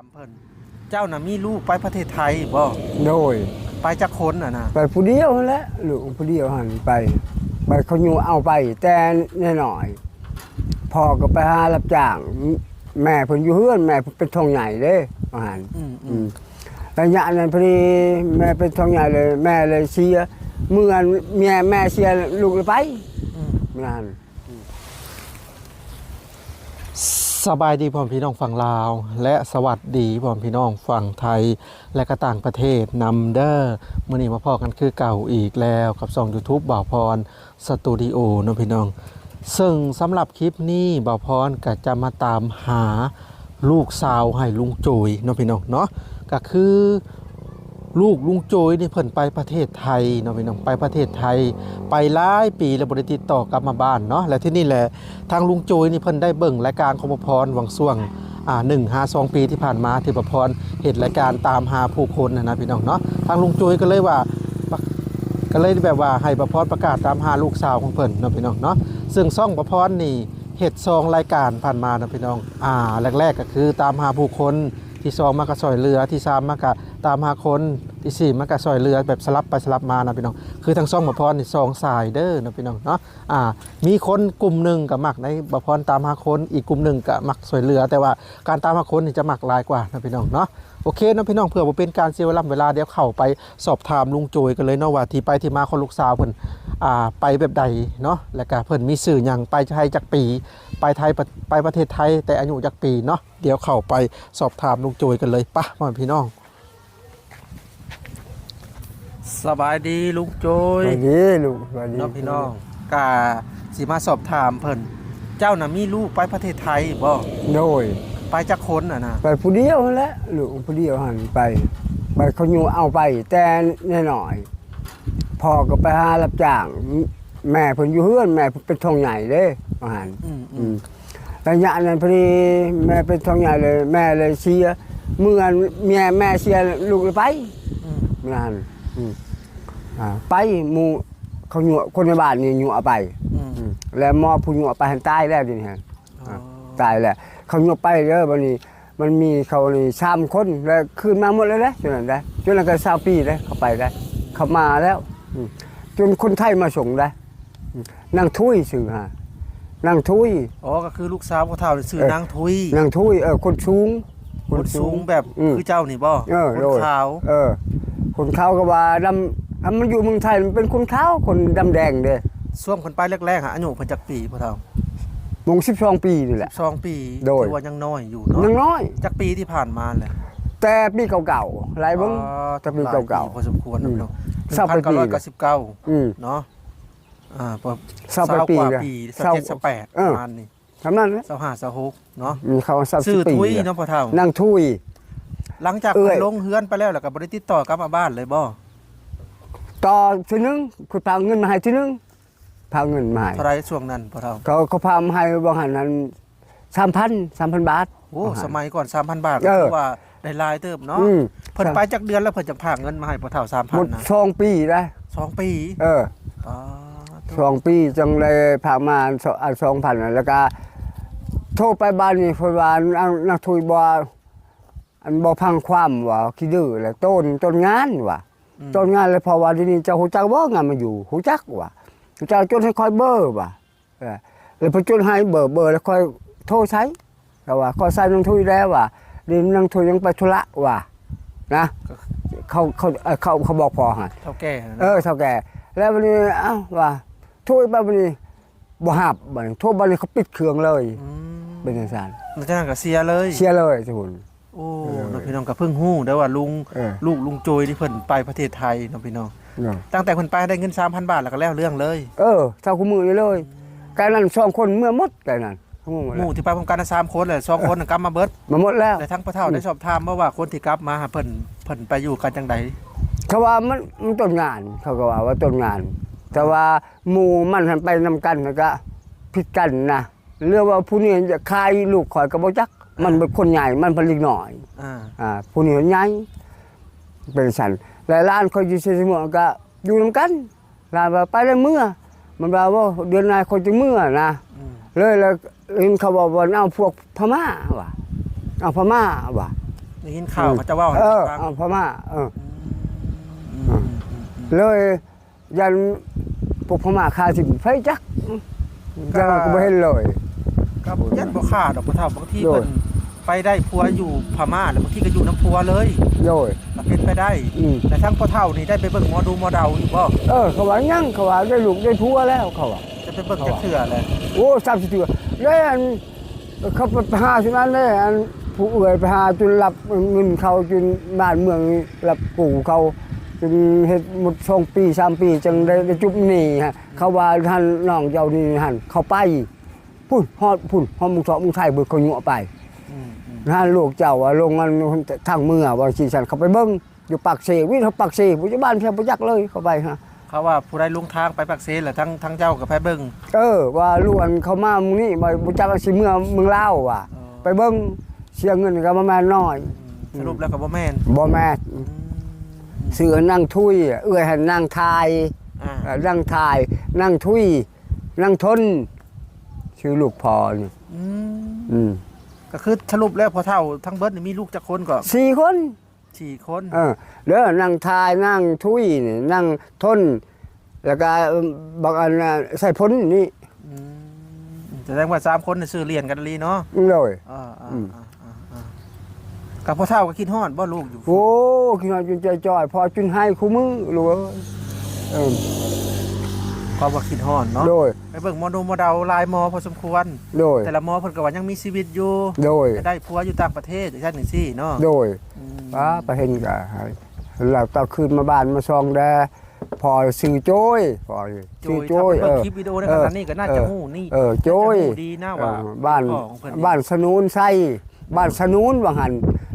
ามเพิ่นเจ้าน่ะมีลูกไปประเทศไทยบ่โดย ไปจักคนน่ะนะไปผู้เดียวนั่นแหละลูกผู้เดียวหันไปไปเขาอยู่เอาไป แต่แน่หน่อยพ่อก็ไปหารับจ้าง แม่เพิ่นอยู่เฮือนแม่เพิ่นเป็นทองใหญ่เด้อาหารอืมอือืมมระยะนั้นพอดีแม่เป็นทองใหญ่เลย แม่เลยเสียเมื่อเมียแม่เสียลูกเลยไปอืม งาน สบายดีพ่อพี่น้องฝั่งลาว และสวัสดีพ่อพี่น้องฝั่งไทย และก็ต่างประเทศนำเด้อมื้อนี้มาพอกันคือเก่าอีกแล้วกับช่อง YouTube บ่าวพรสตูดิโอเนาะพี่น้อง ซึ่งสำหรับคลิปนี้บ่าวพรก็จะมาตามหาลูกสาวให้ลุงโจยเนาะพี่น้องเนาะก็คือ ลูกลุงโจยนี่เพิ่นไปประเทศไทยเนาะพี่น้องไปประเทศไทย ไปหลายปีแล้วบ่ได้ติดต่อกลับมาบ้านเนาะและที่นี่แหละทางลุงโจยนี่เพิ่นได้เบิ่งรายการของประพรวังส่วงอ่า1 5 2ปีที่ผ่านมาที่ประพรเห็นรายการตามหาผู้คนนะนะพี่น้องเนาะทางลุงโจยก็เลยว่าก็เลยแบบว่าให้ประพรประกาศตามหาลูกสาวของเพิ่นเนาะพี่น้องเนาะซึ่งซ่องประพรนี่เฮ็ดซองรายการผ่านมาเนาะพี่น้องอ่าแรก ๆ ก็คือตามหาผู้คน ที่สองมากระซอยเรือที่สามมากะตามหาคนที่สี่มากระซอยเรือแบบสลับไปสลับมานะพี่น้องคือทั้งซ่องประพรนี่ซองสายเด้อนะพี่น้องเนาะอ่ามีคนกลุ่มหนึ่งกับมักในประพรตามหาคนอีกกลุ่มหนึ่งกับมักซอยเรือ แต่ว่าการตามหาคนนี่จะมักหลายกว่านะพี่น้องเนาะโอเคนะพี่น้องเพื่อบ่เป็นการเสียเวลาเวลาเดี๋ยวเข้าไปสอบถามลุงโจยกันเลยเนาะว่าที่ไปที่มาของลูกสาวเพิ่นอ่า ไปแบบใดเนาะแล้วก็เพิ่นมีสื่อหยังไปไทยจักปี ไปไทยประไปประเทศไทย แต่อายุจักปีเนาะเดี๋ยวเข้าไปสอบถามลุงโจยกันเลยปะพ่อแม่พี่น้องสบายดีลุงโจสยวัสดีลูกสวัสดีเนาะพี่น้องกาสิมาสอบถามเพิ่นเจ้าน่ะมีลูกไปประเทศไทยบ่โดยไปจักคนน่ะนะไปผู้เดียวนั่นแหละลูกผู้เดียวหันไปไปเขาอยู่เอาไปแต่แน่หน่อย พ่อก็ไปหารับจ้าง แม่เพิ่นอยู่เฮือนแม่เพิ่นเป็นทองใหญ่เด้อาหารอืมอือืมมระยะนั้นพอดีแม่เป็นทองใหญ่เลย แม่เลยเสียเมื่อเมียแม่เสียลูกเลยไปอืมงานอืมอ่าไปหมู่เขาอยู่คนในบ้านนี่อยู่เอาไป อืมอืมแล้วหมอผู้อยู่เอาไปหันตายแล้วดิฮะอ๋อตายแล้วเขาอยู่ไปเด้อบัดนี้มันมีเขานี่สามคนแล้วคืนมาหมดเลยนะจนนั้นได้จนนั้นก็สาวปีได้เขาไปได้ เขามาแล้วอืมจนคนไทยมาส่งได้อืมนั่งทุยสื่อฮะนั่งทุยอ๋อก็คือลูกสาวพ่อเฒ่านี่ชื่อเออนางทุยนั่งทุยเออคนสูงคนสูงแบบอืมคือเจ้านี่บ่เออคนโดยขาวเออ คนขาวก็ว่าดำอะมันอยู่เมืองไทยมันเป็นคนขาวคนดำแดงเด้ช่วงเพิ่นไปแรกๆอะอายุเพิ่นจักปีพ่อเฒ่ามงสิบสองปีนี่แหละ12ปีโดยถือว่ายังน้อยอยู่เนาะยังน้อยจักปีที่ผ่านมาแหละ แต่ปีเก่าๆหลายเบิ่งอ๋อแต่ปีเก่าๆพอสมควรนะพี่น้องเศร้าไปปี1999อืมเนาะอ่าพอเศร้าไปปีกว่าแล้วปีเศร้า27 28เอปอระมาณนี้ทำนั้นแหละ25 26เนาะมีเขาสักชื่อปีทุยแล้วเนาะพ่อเฒ่านั่งทุยหลังจากเอ้เพิ่ยนลงเฮือนไปแล้วแล้วก็บ่ได้ติดต่อกลับมาบ้านเลยบ่ต่อทีนึงคุณพาเงินมาให้ทีนึงพาเงินมาให้เท่าไรช่วงนั้นพ่อเฒ่าเขาเขาพามาให้บางหันนั้นสามพันสามพันบาทโอ้สมัยก่อน3,000บาทเอก็อถือว่า ได้หลายเติบเนาะอืม เพิ่นไปจากเดือนแล้วเพิ่นจะพากเงินมาให้พ่อเฒ่าหมด3,000นะสองปีได้สองปีเอออ๋อสองปีจังเลยพามาสองพันแล้วก็โทรไปบ้านนี่เพราะว่านักนักทุยบ่อันบ่พังความว่าขี้ดื้อแหละต้นต้นงานว่ะ อืมต้นงานเลยเพอว่าที่นี่เจ้าหูจักบ่งานมาอยู่หูจักว่ะหูจักจนให้คอยเบอร์ว่ะเออแล้วพอจนให้เบอร์เบอร์แล้วค่อยโทรใช้แต่ว่าก็ใส่นังทุยแล้วว่ะ เดินนังทุยยังไปธุระว่ะนะเขาเขาเอ่อเขาเขาบอกพอฮะเท่าแก่นะเออเท่าแก่ แล้ววันนี้เอ้าว่าทุยไปวันนี้บ่หับบัดนี้โทรบัดนี้เขาปิดเครื่องเลยมเป็นจังซั่นแล้วจากนั้นก็เสียเลย เสียเลยทุนโอ้เออน้องพี่น้องก็เพิ่งฮู้ได้ว่าลุงเออ ลูกลุงโจยที่เพิ่นไปประเทศไทยน้องพี่น้อง เนาะ ตั้งแต่เพิ่นไปได้เงิน3,000 บาทแล้วก็แล้วเรื่องเลย เออเท่าคู่มือนี่เลย การนั้นสองคนเมื่อหมดกันนั้น ทั้งหมดหแล้มู่วที่ไปพร้อมกันน่ะสามคนเลยสองคนน่ะกลับมาเบิดมาหมดแล้ว แต่ทั้งพ่อเฒ่าได้สอบถามมาว่าคนที่กลับมาหาเพิ่นเพิ่นไปอยู่กันจังไดเขาว่ามันมันต้นงาน เขาก็ว่าว่าต้นงาน แต่ว่าหมู่มันหันไปนำกันแล้วก็ผิดกันนะเรื่องว่าผู้นี้จะคายลูกข่อยก็บ่จัก มันเป็นคนใหญ่มันเป็นเล็กน้อย อ่าอ่าผู้นี้ใหญ่เป็นสันแล้วร้านเขาอยู่เชียงใหม่ก็อยู่นำกันร้านว่าไปได้เมื่อ มันว่าว่าเดือนหน้าคนจะเมื่อนะ อืมเลยแล้ว เห็นเขาบอกว่าเอาพวกพม่าว่ะเอาพม่าว่ะได้ยินข่าวเขาจะเว่าให้เออฟังเอาพม่าเอออืมอืมเลยยันพวกพม่าคาสิไฟจักยังก็ไม่เห็นเลยก็ยันบ่ขาดดอกพ่อเฒ่าบางทีโดย เพิ่นไปได้ผัวอยู่พม่าแล้วบางทีก็อยู่น้ำผัวเลยโดย ก็เป็นไปได้ อืม แต่ทั้งพ่อเฒ่านี่ได้ไปเบิ่งหมอดูหมอเดาอยู่บ่เออเขาว่ายังเขาว่าได้ลูกได้ผัวแล้วเขาว่าจะไปเบิ่งจักเทื่อเลยโอ้สามสิบตัว แล้วอันเขาไปหาที่นั้นเลยอันผู้เอื่อยไปหาจนหลับเงินเขาจนบ้านเมืองหลับกูเขาจนเฮ็ดหมดสองปีสามปีจังได้ได้จุบหนี่ฮะเขาว่าท่านน้องเจ้านี่หันเขาไปพุ่นฮอดพุ่นฮอดมุงเถาะมุงไทยเบิดเขาหยั่วไปอืมอืมท่านลูกเจ้าว่าลงมันทางเมืองว่าสิฉันเขาไปเบิ่งอยู่ปากเสวิทย์เขาปากเสปัจจุบันเพียงบ่จักเลยเขาไปฮะ เขาว่าผู้ใดลงทางไปปักเซแหละทั้งทั้งเจ้ากับไปเบิ่งเออ ว่าลูกอันเขามามึงนี่บ่บ่จักว่าสิเมืองเมืองลาวว่ะเออไปเบิ่งเสียเงินก็ประมาณน้อยอืมสรุปแล้วก็บ่แม่นบ่แม่นอืมเสือนั่งทุย เอื้อยให้นั่งทายอ่าเอ่อนั่งทาย นั่งทุย นั่งทน ชื่อลูกพอนี่อืมอืมก็คือสรุปแล้วพอเฒ่าทั้งเบิดนี่มีลูกจักคนก็สี่คน สี่คนเออเด้อนั่งทายนั่งทุยนี่นั่งทน แล้วก็บางอันน่ะใส่พ้นนี่มแสดงว่าสามคนนี่ซื้อเรียนกันลีเนาะเลย อ่าอ่าอืม อ่าอ่าอ่ากับพ่อเฒ่าก็คิดฮอดบ่ลูกอยู่โอ้ขี้น้อยจนใจจ่อยพอจุนให้คู่มือรู้เอ้ ยเออก็บ่คิดฮอดเนาะโดย ไปเบิ่งหมอดูหมอเดาหลายหมอพอสมควร โดย แต่ละหมอเพิ่นก็ว่ายังมีชีวิตอยู่โดยจะได้ผัวอยู่ต่างประเทศอย่างเช่นจังซี่เนาะโดยอืมป้าไปเห็นกันเราตอนคืนมาบ้านมาซองแดพอสื่อโจ้ยพอโจสื่อยถ้าโจ้ยเพิ่นเอเบิ่งอ คลิปวิดีโอในขณะนี้ก็น่าจะฮู้นี่เออโจ้ยน่าจะฮู้ดีนะว่าเออบ้านพ่อของเพิ่นบ้านสนุนไส้บ้านสนุนว่าหัน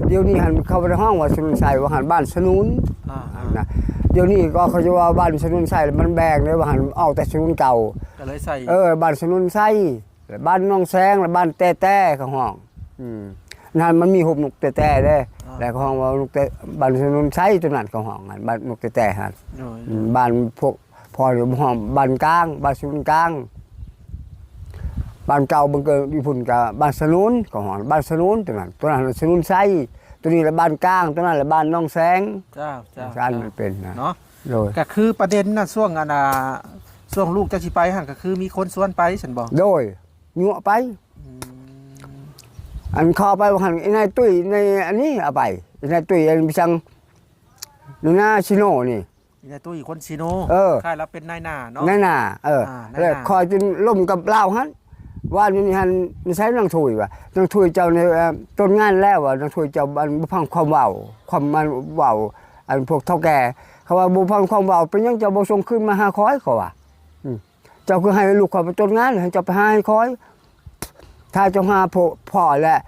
เดี๋ยวนี้หันเข้าไปในห้องว่าสนุนไส้ว่าหันบ้านสนุนอ่าอ่านะ เดี๋ยวนี้ก็เขาจะว่าบ้านสนุนไส้มันแบกเลยว่าหันออกแต่สนุนเก่า ก็เลยใส่เออบ้านสนุนไส้แล้วบ้านน้องแซงแล้วบ้านแต่แต่ของห้องอืมนั่นมันมีหกนกแต่แต่เด้แล้วก็ห้องว่านกแต่บ้านสนุนไส้ตัวนั้นของห้องนั่นบ้านนกแต่แต่หันโดยอืมบ้านพวกพอหรือห้องบ้านกลางบ้านสนุนกลางบ้านเก่าบังเกิดญี่ปุ่นกับบ้านสนุนของห้องบ้านสนุนตัวนั้นตัวนั้นสนุนไส้ ตัวนี้แหละบ้านกลางตัวนั้นแหละบ้านน้องแซงเจ้าเจ้าชานมันเป็นนะเนาะโดยก็คือประเด็นน่ะช่วงอันน่ะช่วงลูกจะสิไปหั่นก็คือมีคนสวนไปฉันบอกโดยยั่วไปอืมอันคอไปว่าหันไอ้นายตุ้ยในอันนี้เอาไปไอ้นายตุ้ยอันพิชังนูนาชิโน่นี่ มีแต่ตู้อีกคนซีโนเออ ค่ายรับเป็นนายหน้าเนาะ นั่นน่ะเอออ่านั่นน่ะ แล้วคอยจนล่มกับเล่าวหัน ว่านี่นี่หันนี่ใช้นางถุยว่ะนางถุยเจ้าในเอ่อต้นงานแล้วว่ะนางถุยเจ้าอันบ่ฟังความเว้าความมันเว้าอันพวกเฒ่าแก่เขาว่าบ่ฟังความเว้าเป็นหยังเจ้าบ่ส่งขึ้นมาหาคอยเขาว่าอืมเจ้าคือให้ลูกเขาไปต้นงานให้เจ้าไปหาให้คอย ถ้าเจ้าหาพ่อพ่อแหละ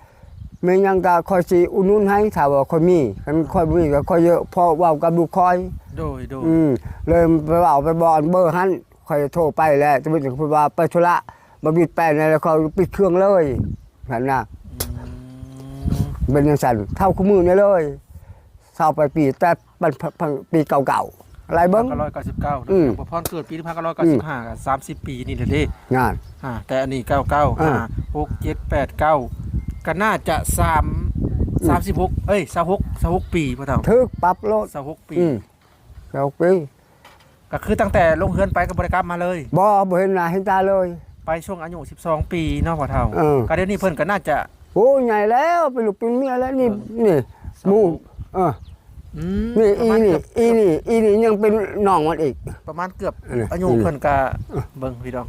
ไม่ยังก็คอยสิอุดหนุนให้ถ้าว่าคอยมีคันคอยบ่มีก็คอยเยอะพอเว้ากับลูกคอยโดยโดยอืมเลยไปเว้าไปบอกเบอร์หันคอยโทรไปแล้วจะเป็นพูดว่าไปธุระ มาบิดแป้นแล้วเขาปิดเครื่องเลยนั่นน่ะอืมเป็นจังซั่นเท่าคู่มือนี่เลยเศร้าไปปีแต่ปันปันปีเก่าๆอะไรเบิ่งพันเก้าร้อยเก้าสิบเก้าอืมพอพรเกิดปีพันเก้าร้อยเก้าสิบห้าสามสิบปีนี่แหละเด้งานอ่าแต่อันนี้เก้าเก้าอ่าห้าหกเจ็ดแปดเก้าก็น่าจะสามสามสิบหกเอ้ยสามหกสามหกปีพ่อเฒ่าทึกปรับโลดสามหกปีอืมเราปีก็คือตั้งแต่ลงเฮือนไปกับบริกรรมมาเลยบ่บ่เห็นหน้าเห็นตาเลย ไปช่วงอายุ 12 ปีเนาะพ่อเฒ่าเออ ก็เดี๋ยวนี้เพิ่นก็น่าจะ โอ้ใหญ่แล้วเป็นลูกเป็นเมียแล้วนี่เออนี่หมู่เอออืมนี่ประอีมาณนี่เกือบอีนี่อีนี่ยังเป็นน้องมันอีก ประมาณเกือบเอออายุอืมเพิ่นก็เบิ่งพี่น้อง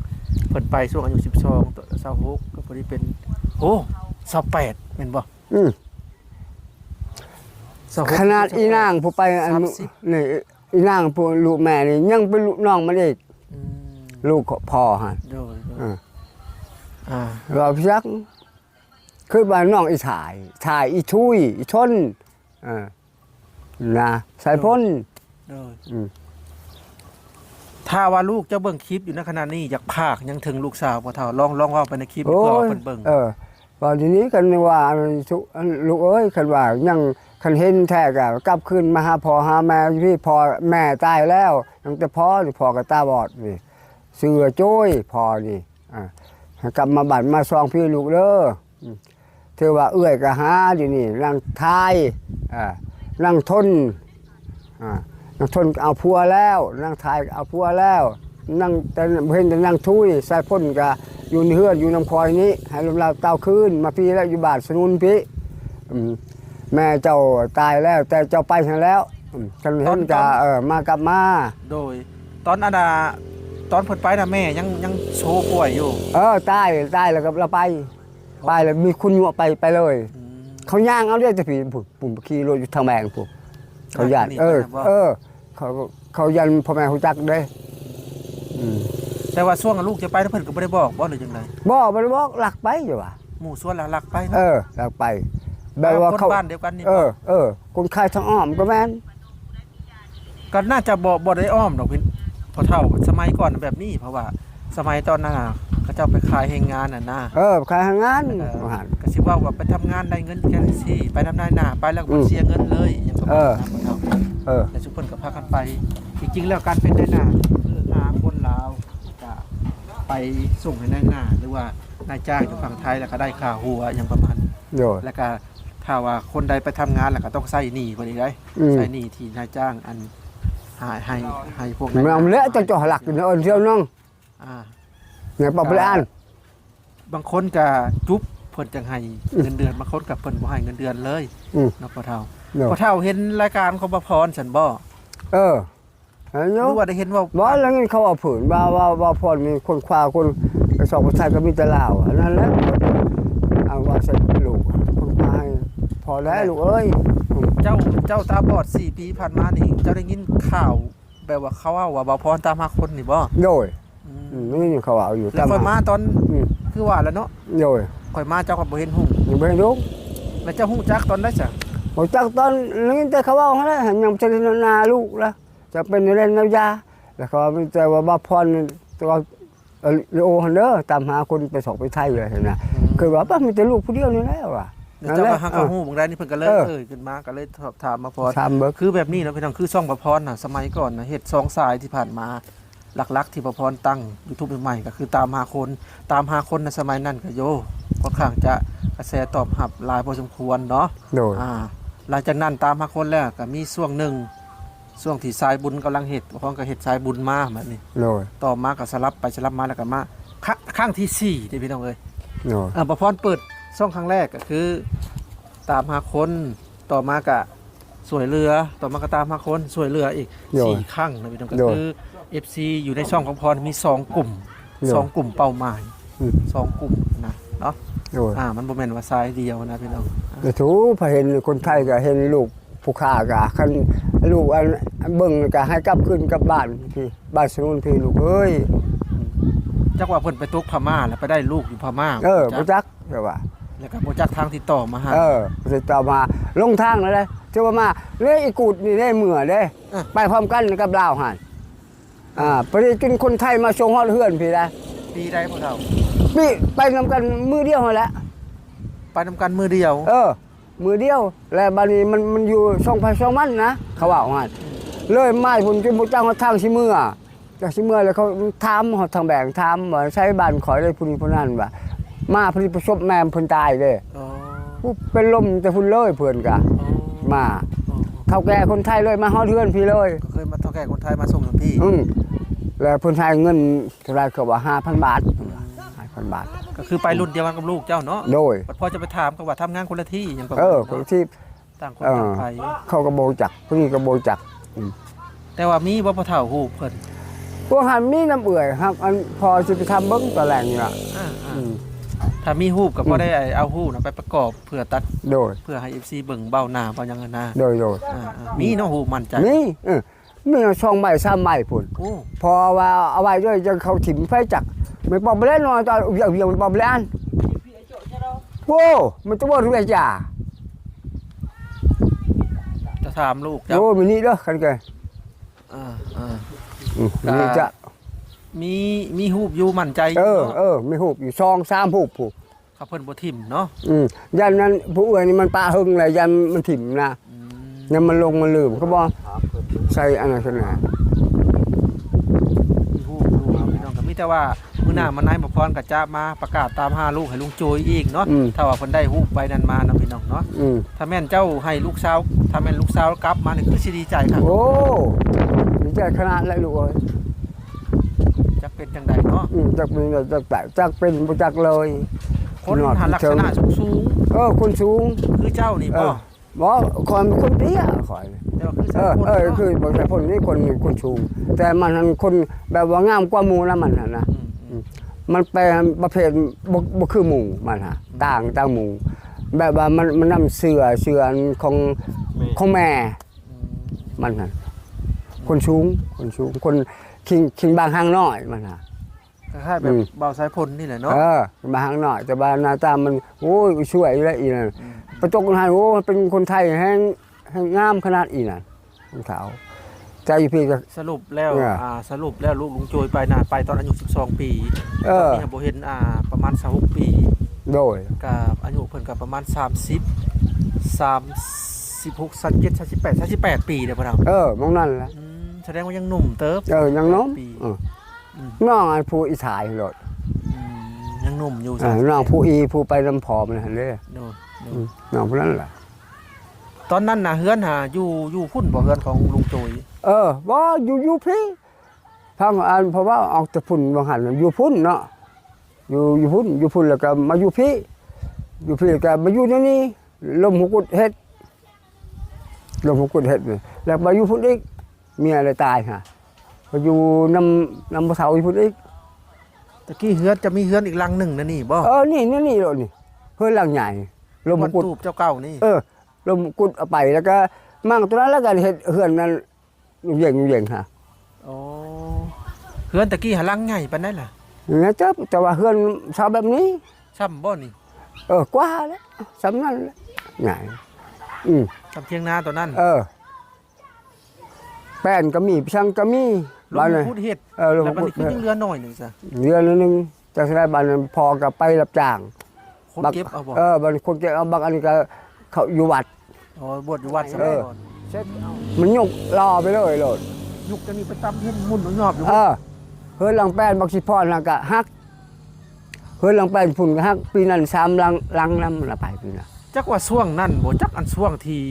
เพิ่นไปช่วงอายุ 12ตัว26ก็พอดีเป็นโอ้28แม่นบ่อืม26 ขนาดอีนางผู้ไปอันสามสิบ นี่อีนางผู้ลูกแม่นี่ยังเป็นลูกน้องมันอีก อืมลูกพ่อฮะโดยโดยอ่าอ่า เราพิจักคือบ้านน้องอีถ่าย ถ่ายอีทุยอีชนอ่านะสายพ้นโดยอืมถ้าว่าลูกเจ้าเบิ่งคลิปอยู่ในขณะนี้อยากพากยังถึงลูกสาวพ่อเฒ่าลองลองเว่าไปในคลิปโอ้เพื่อว่ายเพิ่นเบิ่งเออตอนนี้กันว่าทุอันลูกเอ้ยคันว่ายังคันเห็นแท้กะกลับขึ้นมาหาพ่อหาแม่พี่พ่อแม่ตายแล้วตั้งแต่พ่อนี่พ่อก็ตาบอดนี่เสือโจ้ยพ่อนี่อ่าให้ กลับมาบัดมาซองพี่ลูกเด้ออืมเธอว่าเอื้อยก็หาอยู่นี่นางทายอ่านั่งทนอ่านั่งทนเอาพัวแล้วนั่งทายเอาพัวแล้วนั่งแต่เห็นแต่นั่งทุยใส่พ่นก็อยู่ในเฮือนอยู่น้ำคอยนี้ ให้ลมเราเต้าคืนมาพี่แล้วอยู่บาทสนุนพี่อืมแม่เจ้าตายแล้ว แต่เจ้าไปทางแล้วอืมฉันเห็นจะเออมากลับมา โดย ตอนอันน่ะ ตอนเพิ่นไปน่ะแม่ยังยังโชว์ป่วยอยู่เออตายตายแล้วก็เราไปไปแล้วมีคุณยั่วไปไปเลย อืม เขาย่างเอาเรื่อยจะผีผมผมขี่รถอยู่ทางแมงผมเขาย่านนี่เออว่าเออ เขาเขายันพ่อแม่เขาจักเด้อืมแต่ว่าช่วงลูกจะไปเพิ่นก็บ่ได้บอกบ่หรือจังไดบอกมันบอกหลักไปอยู่ว่ะ หมู่ส่วนหลักๆไปเอเนาะอหลักไปแบบว่าคนเขาบ้านเดียวกันนี่เออเออคนขายทางอ้อมก็แม่นก็น่าจะบ่บ่ได้อ้อมดอกเพิ่น พอเท่าสมัยก่อนแบบนี้เพราะว่าสมัยตอนนั้นน่ะเขาเจ้าไปขายแรงงานน่ะนะเออขายทางงานเออว่าหั่น ก็สิว่าว่าไปทำงานได้เงินแค่นี้สิไปทำนายหน้าไปแล้วก็อืมเสียเงินเลยอย่างประมาณเออ นั้นพอเท่าเออ แต่ทุกคนก็พากันไป จริงๆแล้วการเป็นนายหน้าคือหาคนลาวจะไปส่งให้นายหน้าหรือว่านายจ้างอยู่ฝั่งไทยแล้วก็ได้ค่าหัวอย่างประมาณ โดย แล้วก็ถ้าว่าคนใดไปทำงานแล้วก็ต้องใส่หนี้พอดีได้อืม ใส่หนี้ที่นายจ้างอัน หาให้ให้พวกมันเอาเละจะจ่อหลักอยู่ในเอินเที่ยวน้องอ่าเนี่ยปอบไปอ่านบางคนก็จุ๊บเพิ่นจังให้เงินเดือนบางคนก็เพิ่นบ่ให้เงินเดือนเลยอืม เนาะพ่อเฒ่าโดยพ่อเฒ่าเห็นรายการของบ่พรฉันบ่เออเห็นอหยู่รือว่าได้เห็นว่าบอกแล้วงั้นเขาเอาผืนว่าว่าว่าพรมีคนคว้าคนไปสอบประชาก็มีแต่ลาวอันนั้นแหละเอาว่าใส่ลูกคนคว้าให้พอแล้วลูกเอ้ย เจ้าเจ้าตาบอด4ปีผ่านมานี่ เจ้าได้ยินข่าวแบบว่าเขาเอาว่าบ่พรตามหาคนนี่บ่โดยอือืมมนี่เขาเอาอยู่แล้วค่อยมาตอนอืมคือว่าแล้วเนาะโดยค่อยมาเจ้าก็บ่เห็นหุ่งยังไม่รู้แล้วเจ้าฮู้จักตอนได้จ้ะผมจักตอนนี้แต่เขาเอาให้แล้วยังจะนานาลูกแล้วจะเป็นเล่นน้ำยาแล้วเขาเป็นแต่ว่าบ้าพรตัวเออโอฮันเดอร์ตามหาคนไปสอบไปไทยเลยเห็นนะคือว่าป้ามีแต่ลูกผู้เดียวนี่แหละว่ะ เดี๋ยวเจ้าก็หาข้อฮู้บางได้นี่เพิ่นก็เลยเออเอ่ยขึ้นมาก็เลยสอบถามมาพรทำเบิกคือแบบนี้นะพี่น้องคือช่องประพรน่ะสมัยก่อนนะเฮ็ดสองสายที่ผ่านมาหลักๆที่ประพรตั้ง YouTube ใหม่ๆก็คือตามหาคนตามหาคนในสมัยนั้นก็โยค่อนข้างจะกระแสตอบรับหลายพอสมควรเนาะโดยอ่าหลังจากนั้นตามหาคนแล้วก็มีช่วงหนึ่งช่วงที่สายบุญกำลังเฮ็ดประพรก็เฮ็ดสายบุญมาแบบนี้โดยต่อมาก็สลับไปสลับมาแล้วก็มาครั้งครั้งที่สี่เด้พี่น้องเอ้ยโดยอ่าประพรเปิด ช่องครั้งแรกก็คือตามหาคนต่อมาก็สวยเรือต่อมาก็ตามหาคนสวยเรืออีกโดยสี่ครั้งนะพี่น้องก็โดย คือ FC อยู่ในช่องของพรมีสองกลุ่มโดยสองกลุ่มเป้าหมายอืมสองกลุ่มนะเนาะโดยอ่ามันบ่แม่นว่าซ้ายเดียวนะพี่น้องอ่าแต่ถูพอเห็นคนไทยก็เห็นลูกผู้ค้าก็คันลูกอันอันเบิ่งก็ให้กลับขึ้นกลับบ้านพี่บ้านสนุนพี่ลูกเอ้ยจักว่าเพิ่นไปตกพม่าแล้วไปได้ลูกอยู่พม่าเออบ่บ่จักจักแต่ว่า แล้วก็บ่จักทางติดต่อมาหาเออติดต่อมาลงทางแล้วเลยเจ้าว่ามาเรื่องอีกูดนี่ได้เมื่อเด้อะไปพร้อมกันกับลาวหันอ่าพอดีกินคนไทยมาส่งฮอดเฮือนพี่ละปีใดพวกเราพี่ไปนำกันมือเดียวนั่นแหละไปนำกันมือเดียว เออ มือเดียว แล้วบัดนี้มันมันอยู่ช่องไฟช่องมันนะ เขาว่าหันเลยมาพุ่นจนบ่จ้างเขาทางสิเมื่อจากสิเมื่อแล้วเขาถามเฮาทางแบ่งถามว่าใช้บ้านขอยได้ผู้นี้ผู้นั้นว่า มาพอดีประสบแม่มเพิ่นตายเด้อ๋อปุ๊บเป็นลมแต่พุ่นเลยเพิ่นก็อ๋อมาอ๋อเท่าแก่คนไทยเลยมาฮอดเฮือนพี่เลย ก็เคยมาเท่าแก่คนไทยมาส่งถึงพี่อืมแล้วเพิ่นให้เงินเท่าไหรเขาว่า5,000บาท5,000บาท ก็คือไปรุ่นเดียวกันกับลูกเจ้าเนาะโดยพอจะไปถามก็ว่าทำงานคนละที่อย่างประมาเอณอนั้นคนเนาะที่ ต่างคนเออ ต่างไป เขาก็โบจักผู้นี้ก็โบจักแต่ว่ามีบ่พอเฒ่าฮู้เพิ่นพวกหันมีน้ำเอื่อยครับ อันพอสิไปทำเบิ้งตะแหลงนี่ล่ะอ่าอ่าอืม ถ้ามีฮู้ก็บ่ได้เอาฮู้น่ะไปประกอบเพื่อตัดโดย เพื่อให้ FC เบิ่งเบ้าหน้าเบ้าหยังกันนะโดยโดยอ่าอ่ามีเนาะฮู้มั่นใจนี่เออมีช่องใหม่ซ้ำใหม่พุ่น โอ้พอว่าเอาไว้ด้วยยังเขาถิ่มไฟจักไม่ปอบไปเล่นนอนตอนเวียงเวียงปอบไปเล่นโว้มันจะว่ารู้ไงจ้าจะถามลูกเจ้าโอ้มินี่เด้อกันแกอ่าอ่าอืมมินี่จะ มีมีฮูบอยู่มั่นใจอเอยู่อเนาะเออไม่หูบอยู่ซองสามหูบผูกเขาเพิ่นบ่ทิ่มเนาะอืมยันนั้นผู้เอื่อยนี่มันปลาหึงเลยยันมันถิ่มนะอืมยันมันลงมันลืมเขาบอกใส่อันนั้นขนาดมีฮู้อยู่ครับพี่น้องก็มีแต่ว่ามื้อมื้อหน้ามานายบ่พรก็จะมาประกาศตามหาลูกให้ลุงโจยอีกเนาะอืมถ้าว่าเพิ่นได้ฮู้ไปนั่นมานํพี่น้องเนาะอืมถ้าแม่นเจ้าให้ลูกสาวถ้าแม่นลูกสาวกลับมานี่คือสิดีใจครับโอ้ดีใจขนาดเลยลูกเอ้ย จักเป็นจังใดเนาะอืมจักเป็นจักแต่จักเป็นบ่จักเลยคนหันลักษณะสูงเออคนสูงๆคือเจ้านี่เอบ่อบ่คอยเป็นคนเตี้ยคอยแต่ว่าคือเอสาอคนเออเนาะคือบ่ใช่คนนี้คนคนสูง แต่มันหันคนแบบว่างามกว่าหมู่นะมันน่ะนะอืมอืมมันเป็นประเภทบ่บ่คือหมู่มันฮะต่างต่างหมู่แบบว่ามันมันนำเสือเสือของของแม่อืมมันฮะคนสูงคนสูงคน คิงคิงบางห้างน้อยมันฮะคล้ายๆแบอืบม เบาสายพลนี่แหละเนาะเออบางห้างน้อย แต่ว่าหน้าตามันโอ้ยช่วยแล้วอีนั่นมประจกคนไทยโอ้มันเป็นคนไทยแห้งแห้งงามขนาดอีนั่นคนขาวใจอยู่พี่ก็ สรุปแล้วเนี่ย อ่าสรุปแล้วลูกลุงโจยไปน่ะไปตอนอายุ 12 ปีเออตนนี้บ่เห็นอ่าประมาณ26ปี โดย กับอายุเพิ่นก็ประมาณ 30 36 37 38 38 ปีเด้อพ่อเฒ่าเออมองนั่นแหละอืม แสดงว่ายังหนุ่มเติบเออยังน้องปีเอออืมน้องอันผู้อีสายโลดอืมยังหนุ่มอยู่เออน้องผู้อีผู้ไปลำผอมนะเด้อโน่นโน่นอืมน้องผู้นั้นแหละตอนนั้นน่ะเฮือนหาอยู่อยู่พุ่นบ่เฮือนของลุงโจยเออว่าอยู่อยู่พี่พังอันเพราะว่าออกจากพุ่นบางหันอยู่พุ่นเนาะอยู่อยู่พุ่นอยู่พุ่นแล้วก็มาอยู่พี่อยู่พี่แล้วก็มาอยู่ในนี่ลมหุกุดเฮ็ดลมหุกุดเฮ็ดนี่แล้วมาอยู่พุ่นอีก เมียเลยตายฮะมาอยู่นำนำพระเสาอยู่พุ่นอีกตะกี้เฮือนจะมีเฮือนอีกหลังหนึ่งนะนี่บ่เออนี่นี่นี่โลดนี่เพื่อนหลังใหญ่ลมวัหุนกุดตูบเจ้าเก่านี่เออลมหุกุดเอาไปแล้วก็มั่งตัวนั้นแล้วกันเฮ็ดเฮือนนั้นอยู่เหย่งอยู่เหย่งฮะโอ้เฮือนตะกี้หาหลังใหญ่ปานนั้นล่ะนะจ๊ะแต่ว่าเฮือนชาวแบบนี้ซ้ำบ่นี่เออกว่าแล้วสำนั้นแหละไงอืมซ้ำเทียงนาตัวนั้น เออ แป้นก็มีช่างก็มีลบ้านงเลยพูดเฮ็ดเออลงแล้วมันพูดคือยังเรือน้อยหนึงซะเดือนละหนึงจากได้บ้านนั้นพอกับไปรับจ้างคนเก็บเอาบ่เออบางคนเก็บเอาบางอันก็เขาอยู่วัด อ๋อบวชอยู่วัดสเอมัยอก่อนมันยกรอไปเลยโลดยุคจะนี่ไปตำเฮ็ดมุ่นหยอบอยู่เออเฮือนหลังแป้นบักสิพรน่ะก็ฮักเฮือนหลังแป้นพุ่นก็ฮักปีนั้นสามหลังหลังนำละไปปีน่ะจักว่าช่วงนั้นบ่จักอันช่วงที่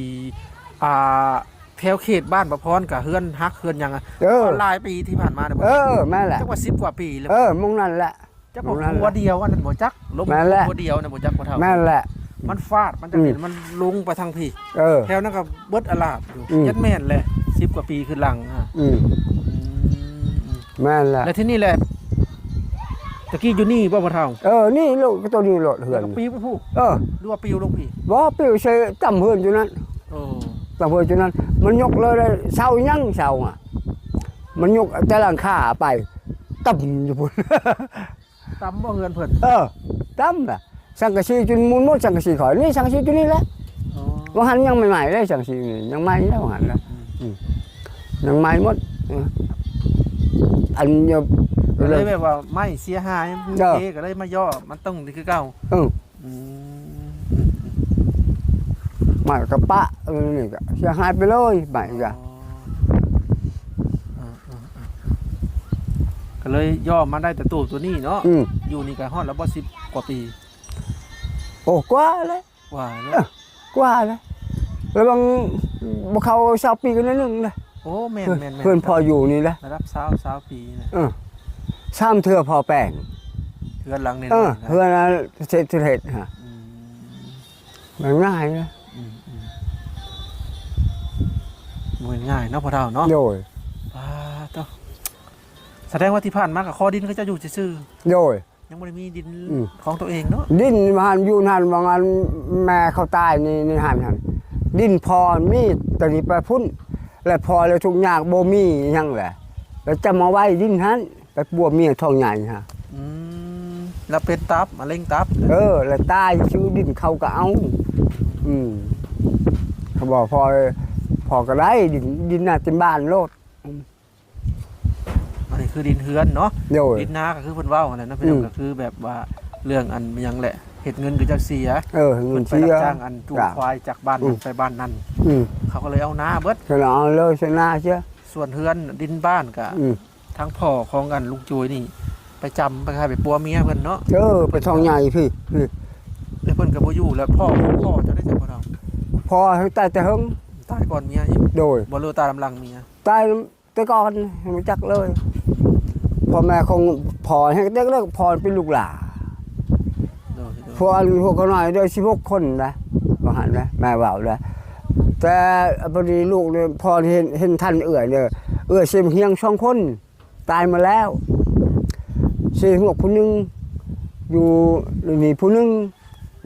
อ่า แถวเขตบ้านประพรกับเฮือนฮักเฮือนหยังอะเออ หลายปีที่ผ่านมาเนี่ยบ่เออแม่นแหละจักว่า10กว่าปีแล้วเออมองนั่นแหละ จักว่านั่นแหละหัวเดียวอันนั้นบ่จักลบแม่นแหละ หัวเดียวนะบ่จักบ่เท่าแม่นแหละ มันฟาดมันจะเห็นมันลงไปทางพี่เออ แถวนั้นก็เบิดอลาบอยู่อืม ยัดแม่นแหละ10กว่าปีขึ้นหลังฮะอืมอืมแม่นแหละแล้วที่นี่แหละตะกี้อยู่นี่บ่บ่เท่าเออนี่ลูกก็ตัวนี้โหลดเหือนแล้วก็ปีไปผู้เออ หรือว่าปิวลงพี่บ่ปิวใส่จำเหือนอยู่นั้น โอ้จำเหือนอยู่นั้นมันยกเลยเลยเสายั่งเสาอะ มันยกแต่หลังคาไปต่ำอยู่พุ่นตำบ่เฮือนเพิ่นเออต่ำล่ะสังกะสีจนมุนหมดสังกะสีขอยนี่สังกะสีตัวนี้แหละอ๋อว่าหันยังใหม่ๆเลยสังกะสีนี่ยังใหม่แล้วหันแล้วอืมยังใหม่หมดเอออันเดียวก็เลเลยยแบบว่าไม่เสียหายเออเอก็เลยมาย่อมันต้องนี่คือเก่าเออ อืมใหม่กับปะเออนี่ก็เสียหายไปเลยใหม่ก็อ๋อเออเออเออก็เลยย่อมาได้แต่ตู้ตัวนี้เนาะอืมอยู่นี่ก็ฮอดแล้วบ่สิบกว่าปีโอ้กว่าเลยกว่าแล้วเออกว่าเลยแล้วบางบเขาชาวปีกันนิดนึงเลยโอ้แม่นเพื่อนแม่นแม่นเพื่อนพออยู่นี่แหละระดับสาวสาวปีนะเออซ้ำเถื่อพอแป้งเพื่อนหลังนี่เออนะเพื่อนนะเสร็จเสร็จฮะอืมมันง่ายนะ บ่ง่ายเนาะพ่อเฒ่าเนาะโดยว้าเต้าแสดงว่าที่ผ่านมากับคอดินก็จะอยู่ซื่อโดย ๆยังบ่ได้มีดินอืม ของตัวเองเนาะดินมาหันอยู่หันบางอันแม่เขาตายนี่นี่หันหันดินพอมีตอนนี้ไปพุ่น แล้วพอแล้วทุกอย่างโบมีหยังแหละ แล้วจะมาไว้ดินหันไปบัวเมียทองใหญ่ฮะอืมแล้วเป็นตับมะเร็งตับเออ แล้วตายชื่อดินเขาก็เอา อืมเขาบอกพอพ อก็ได้ดินดินน่าเต็มบ้านโลด อันนี้คือดินเฮือนเนาะโดย ดินนาก็คือเพิ่นเว้านั่นนะพี่น้องอืม ก็คือแบบว่าเรื่องอันมันหยังแหละเฮ็ดเงินก็จะเสียเออเงิเพิ่นนไปเสีรัยบจ้างอันจูงจ้ะควายจากบ้านอืนั้นมไปบ้านนั้น อืมเขาก็เลยเอานาเบิดฉลองเลยชนะเชียส่วนเฮือนดินบ้านก็อืมทั้งพ่อของอันลุงจุยนี่ ไปจำไปคายไปปัวเมียเพิ่นเนาะเออไปทองใหญ่พี่พี่แล้วเพิ่นก็บ่อยู่แล้วพ่อพ่อจะได้จังบ่เราพอให้ตายแต่เฮิง ตายก่อนเมียอีกโดยบ่รู้ตายลำลังเมียตายแต่ก่อนรู้จักเลยพ่อแม่คงพอให้เด็กเลิกพอเป็นลูกหลานโดยโดยพวกอายุพวกเขาหน่อยได้สิบหกคนนะบางหันนะแม่ว่าเลยแต่พอดีลูกเนี่ยพอเห็นเห็นท่านเอื่อยเนี่ยเอื่อยเสียมเฮียงสองคน ตายมาแล้วเสียหัวผู้หนึงอยู่นี่ผู้หนึง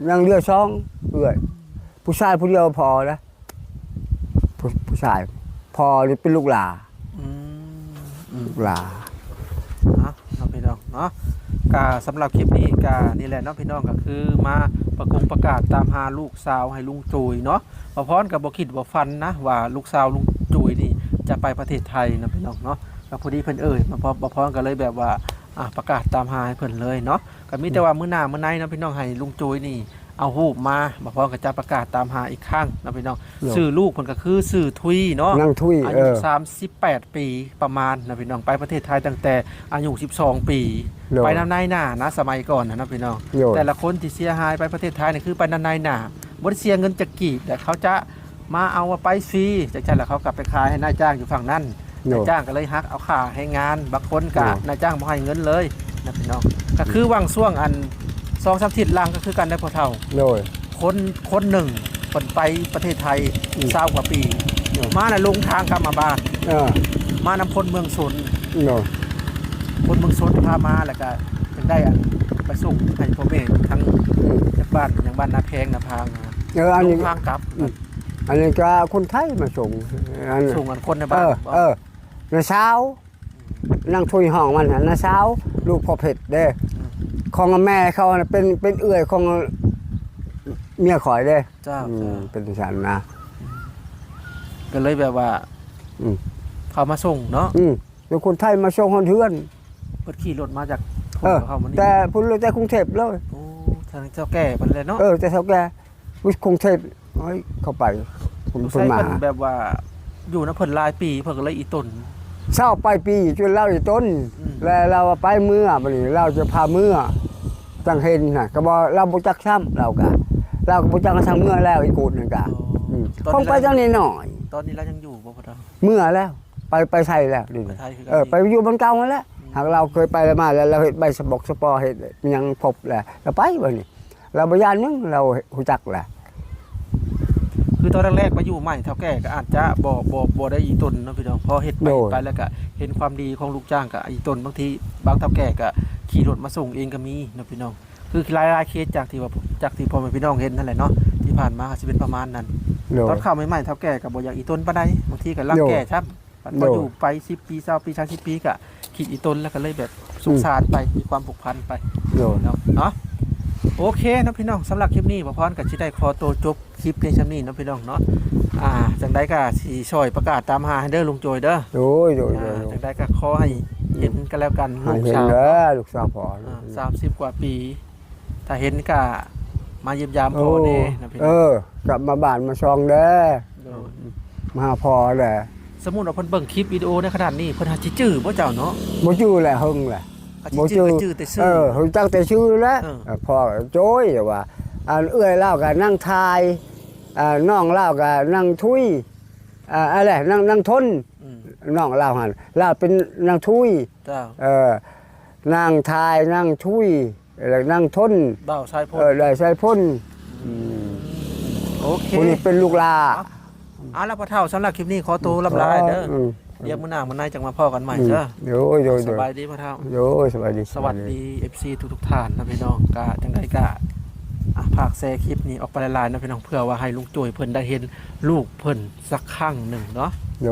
ยังเรือสองเอื่อยผู้ชายผู้เดียวพอนะ ผู้ผู้ชายพอนี่เป็นลูกหลาอืมอืม ลูกหลาเนาะเนาะพี่น้องเนาะกาสำหรับคลิปนี้กานี่แหละเนาะพี่น้องก็คือมาประกงประกาศตามหาลูกสาวให้ลุงจุยเนาะบ่พรกับบ่คิดบ่ฟันนะว่าลูกสาวลุงจุยนี่จะไปประเทศไทยนะพี่น้องเนาะก็พอดีเพิ่นเอ่ยมาพอบ่พรก็เลยแบบว่าอะประกาศตามหาให้เพิ่นเลยเนาะก็มีแต่ว่ามื้อหน้ามื้อในเนาะพี่น้องให้ลุงจุยนี่ เอารูปมาบ่พรก็จะประกาศตามหาอีกครั้งนะพี่น้องชื่อลูกเพิ่นก็คือชื่อทุยเนาะนั่งทุยอาเอยุอ38 ปีประมาณนะพี่น้องไปประเทศไทยตั้งแต่อายุ 12 ปีโดยไปนำนายหน้านะสมัยก่อนนะนะพี่น้องโดยแต่ละคนที่เสียหายไปประเทศไทยนี่คือไปนำนายหน้าบ่ได้เสียเงินจะกีบแต่เขาจะมาเอาไปฟรีจากนั้นแล้วเขากลับไปขายให้นายจ้างอยู่ฝั่งนั้นโดนายยจ้างก็เลยฮักเอาค่าให้งานบางคนกะโดยนายจ้างบ่ให้เงินเลยนะพี่น้องก็คือวางช่วงอัน สองสามทิศหลังก็คือกันได้พอเท่าโดยคนคนหนึ่งคนไปประเทศไทยอืมเศร้ากว่าปีโดยมาแล้วลงทางกลับมาบ้านเออมานำพลเมืองสนโดยคนเมืองสนพามาแล้วก็จึงได้อะไปส่งให้พ่อแม่ทั้งอืมจากบ้านอย่างบ้านนาแพงนาพางมาเอออันลนี้งทางกลับอืมอันนี้ก็คนไทยมาส่งอันส่งกันคนในเอบ้านอเออนาเช้านั่งทุยห้องมันน่ะนาเช้าลูกพ่อเผ็ดเด้ ของแม่เขาน่ะเป็นเป็นเอื้อยของเมียข่อยเด้เจ้าอืมเป็นฉันนะก็เลยแบบว่าอืมเขามาส่งเนาะอืมแล้วคนไทยมาส่งคนเทือนเปิดขี่รถมาจากเออเขามานี่แต่พุ่นเลยแต่กรุงเทพเลย โอ้ทางเจ้าแก่มันเลยเนาะเออแต่เท่าแกวิกรุงเทพเฮ้ยเข้าไปผมลูกเพิ่นชายมา เพิ่นแบบว่าอยู่นะเพิ่นหลายปีเพิ่นก็เลยอีตน เศร้าไปปีจนเล่าอีต้นอืมแล้วเราไปเมื่อบัดนี้เราจะพาเมื่อจังเห็นน่ะก็บ่เราบ่จักซ้ำเราก็เราก็บ่จักทางเมื่อแล้วอีกูดนั่นก็อืมตอนคงนี้ไปจังนี้หน่อยตอนนี้เรายังอยู่บ่พ่อเฒ่าเมื่อแล้ว ไปไปไทยแล้วดิไปไทยคือกันเออไปอยู่บนเก่านั่นแหละหากเราเคยไปแล้วมาแล้วเราเห็นใบสปอกสปอร์เห็นยังพบแหละเราไปบ่นี่เราบ่ยานนึงเราฮู้จักแหละ คือตอนแรกๆมาอยู่ใหม่เท่าแก่ก็อาจจะบ่บ่บ่ได้อีตนเนาะพี่น้องพอเฮ็ดไปไปแล้วก็เห็นความดีของลูกจ้างก็อีตนบางทีบางเท่าแก่ก็ขี่รถมาส่งเองก็มีเนาะพี่น้อง คือหลายๆเคสจากที่ว่าจากที่พ่อแม่พี่น้องเห็นนั่นแหละเนาะที่ผ่านมาก็สิเป็นประมาณนั้น โดตอย นเข้าใหม่ๆเท่าแก่ก็บ่อยากอีตนปานใดบางทีก็รักโย่แก่ครับมันพอโย่อยู่ไป10ปี20ปี30ปีก็คิดอีตนแล้วก็เลยแบบสงสารไปมีความผูกพันไปโดยเนาะเนาะ โอเคนะพี่น้องสำหรับคลิปนี้พ่อพรกับชิได้ขอตัวจบคลิปในชั้นนี้นะพี่น้องเนาะอ่าจังได้ก็สีช่อยประกาศตามหาให้เด้อลุงโจยเด้อโดยโดยโดอ่ายจังได้ก็ขอให้เห็นกันแล้วกันให้ลูกเห็นสาวเด้อลูกสาวพ่อสามสิบกว่าปี ถ้าเห็นก็มาเยี่ยมยามพ่อเน่นะพี่เอน้องอกลับมาบ้านมาซองเด้อโดยมาหาพ่อแหละสมมุติว่าเพิ่นเบิ่งคลิปวิดีโอในขนาดนี้เพิ่นหาสิจื้อบ่เจ้าเนาะบ่ชื่อแหละหึงแหละ ก็สิจื้อก็จื้อแต่ซื่เอออรู้จักแต่ชื่อแล้วเออเออพ่อโจ้ยว่าอ่าเอื้อยเล่ากับนั่งทายอ่าน้องเล่ากับนั่งทุยอ่าอะไรนั่งนั่งทนอืมน้องเล่าหันเล่าเป็นนั่งทุยเจ้าเออนั่งทายนั่งทุยแล้วนั่งทนเบ้าชายพลเออได้ใส่พ่นอืมโอเคคนนี้เป็นลูกลาเอาล่ะพ่อเฒ่าสำหรับคลิปนี้ขอตัวลำลาเด้อม เดี๋ยกมื้อหน้ามื้อหน้าจังมาพ่อกันใหม่เด้อโดยโดยสโดยบายดีพ่อเฒ่า โดยสบายดี สวัสดีเอฟซีทุกทุกๆท่านนะพี่น้องกะจังไรกะภาคแซ่คลิปนี้ออกไปหลายๆนะพี่น้องเพื่อว่าให้ลุงจุ้ยเพิ่นได้เห็นลูกเพิ่นสักครั้งหนึ่งเนาะโย